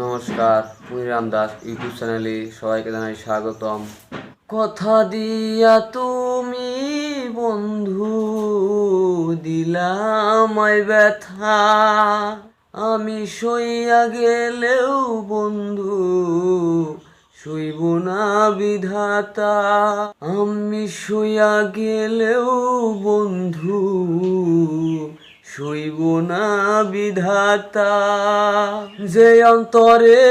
নমস্কার মুনিরাম দাস ইউটিউব চ্যানেলে সবাইকে জানাই স্বাগতম। কথা দিয়া তুমি বন্ধু দিলাম ব্যথা। আমি সইয়া গেলেও বন্ধু, শুইব না বিধাতা। আমি শুইয়া গেলেও বন্ধু শুইব না বিধাতা, যে অন্তরে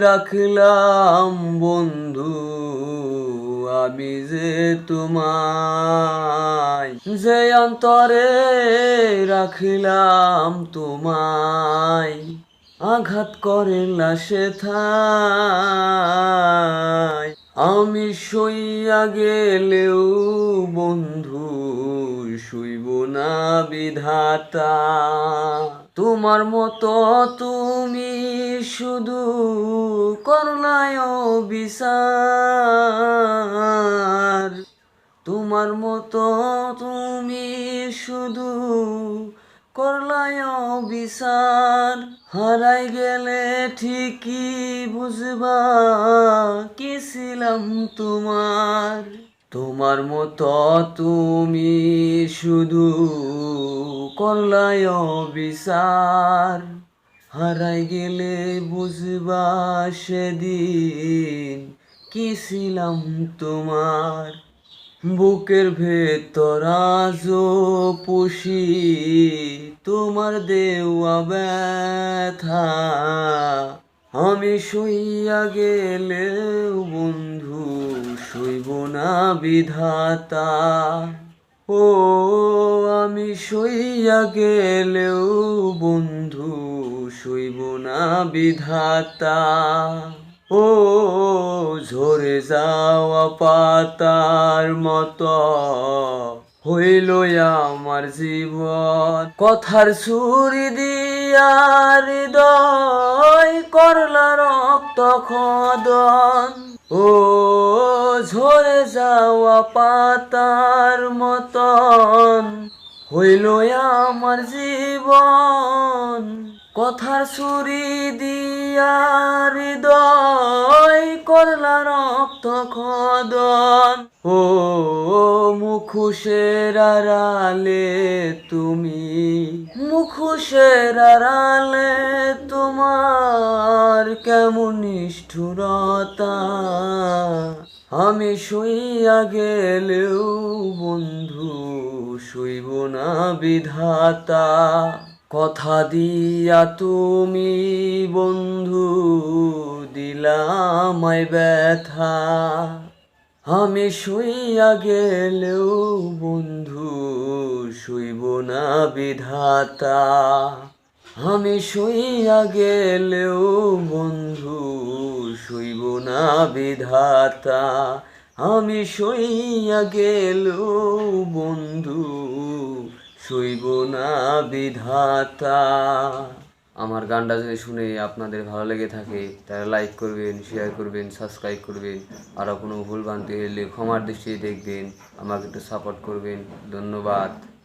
রাখলাম বন্ধু, আমি যে তোমায়, যে অন্তরে রাখিলাম তোমায়, আঘাত করে লাশে থাই আমি সইয়া গেলেও বন্ধু শুইব না বিধাতা। তোমার মতো তুমি শুধু করলায় বিচার তোমার মতো তুমি শুধু করলায় বিচার হারাই গেলে ঠিকই বুঝবা, কি ছিলাম তোমার? তোমার মতো তুমি শুধু করলায় বিচার হারাই গেলে বুঝবা সেদিন কি ছিলাম তোমার। বুকের ভেতর আজও পুষি তোমার দেওয়া ব্যথা। আমি শুইয়া গেলেও বন্ধু শুইব না বিধাতা। ও, আমি শুইয়া গেলেও বন্ধু, শুইব না বিধাতা। ও, ঝরে যাওয়া পাতার মতো, হইল আমার জীবন। কথার সুরি দিয়া হৃদয় করলা রক্ত খদন। ও যাওয়া পাতার মতন হইল আমার জীবন। কথার সুরি দিয়া হৃদয় করলা রক্ত খদন। ও মুখুশের আড়ালে তুমি, মুখুশের আড়ালে তোমার কেমন নিষ্ঠুরতা। আমি শুইয়া গেলেও বন্ধু, শুইব না বিধাতা। কথা দিয়া তুমি বন্ধু, দিলাম আই ব্যথা। আমি শুইয়া গেলেও বন্ধু, শুইব না বিধাতা। আমি শুইয়া গেলেও বন্ধু, শুইব না বিধাতা। আমি শুইয়া গেলেও বন্ধু, শুইব না বিধাতা। আমার গানটা যদি শুনে আপনাদের ভালো লেগে থাকে, তাহলে লাইক করবেন শেয়ার করবেন সাবস্ক্রাইব করবেন। আরও কোনো ভুল ভ্রান্তি হলে ক্ষমার দৃষ্টিতে দেখবেন, আমাকে একটু সাপোর্ট করবেন। ধন্যবাদ।